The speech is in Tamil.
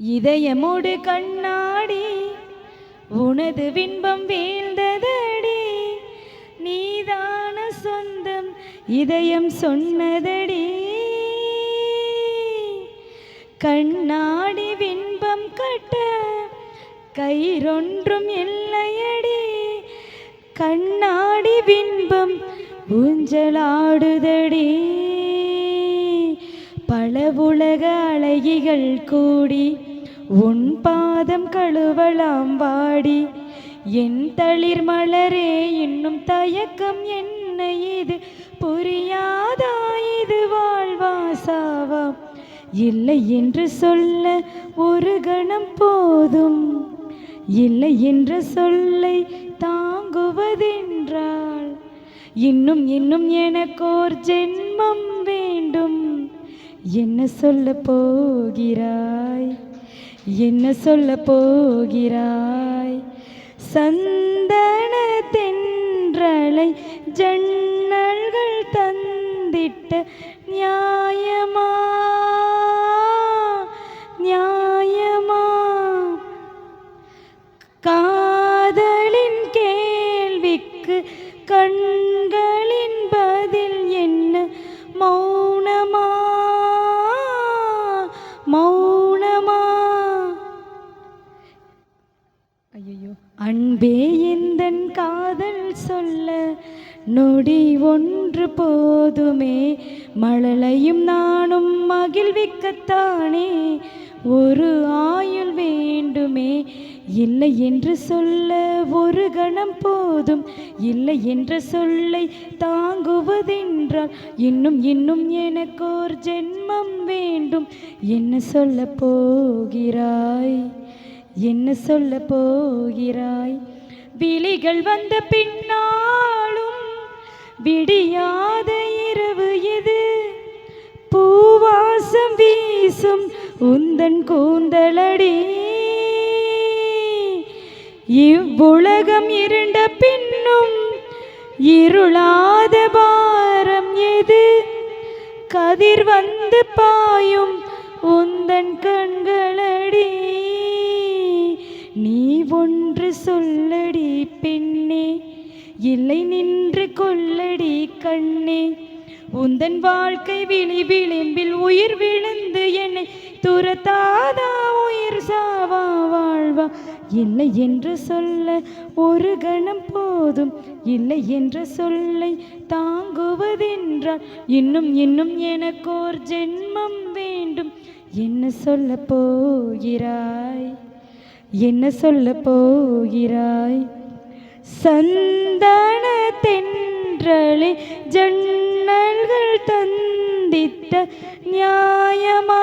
இதயமோடு கண்ணாடி உனது பின்பம் வீழ்ந்ததடி. நீதான சொந்தம் இதயம் சொன்னதடி. கண்ணாடி பின்பம் கட்ட கயிறொன்றும் இல்லையடி. கண்ணாடி பின்பம் ஊஞ்சலாடு பல உலக அழகிகள் கூடி உன் பாதம் கழுவலாம் வாடி. என் தளிர் மலரே இன்னும் தயக்கம் என்ன இது? புரியாதா இது வாழ்வாசாவா இல்லை என்று சொல்ல ஒரு கணம் போதும். இல்லை என்ற சொல்லை தாங்குவதென்றால் இன்னும் இன்னும் எனக்கோர் ஜென்மம் வேண்டும். என்ன சொல்ல போகிறாய்? என்ன சொல்ல போகிறாய்? சந்தன தென்றலை ஜன்னல்கள் தந்திட்ட நியாயமா? நியாயமா? காதலின் கேள்விக்கு கண் ஐயோ அன்பே எந்தன் காதல் சொல்ல நொடி ஒன்று போதுமே. மழலையும் நானும் மகிழ்விக்கத்தானே. ஒரு ஆயுள் வேண்டுமே. இல்லை என்று சொல்ல ஒரு கணம் போதும். இல்லை என்ற சொல்லை தாங்குவதென்றால் இன்னும் இன்னும் எனக்கோர் ஜென்மம் வேண்டும். என்ன சொல்ல போகிறாய்? என்ன சொல்ல போகிறாய்? விழிகள் வந்த பின்னாலும் விடியாத இரவு இது பூவாசம் வீசும் உந்தன் கூந்தலடி. இவ்வுலகம் இருண்ட பின்னும் இருளாத பாரம் எது? கதிர் வந்து பாயும் உந்தன் கண்களடி. நீ ஒன்று சொல்லடி பெண்ணே இல்லை நின்று கொள்ளடி கண்ணே. உந்தன் வாழ்க்கை விழி விளிம்பில் உயிர் விழுந்து என்னை துரத்தாதா உயிர் சாவா வாழ்வா. இல்லை என்று சொல்ல ஒரு கணம் போதும் இல்லை என்ற சொல்லை தாங்குவதென்றால் இன்னும் இன்னும் எனக்கோர் ஜென்மம் வேண்டும். என்ன சொல்ல போகிறாய்? என்ன சொல்ல போகிறாய்? சந்தன தென்றலே ஜன்னல்கள் தந்திட்ட நியாயமா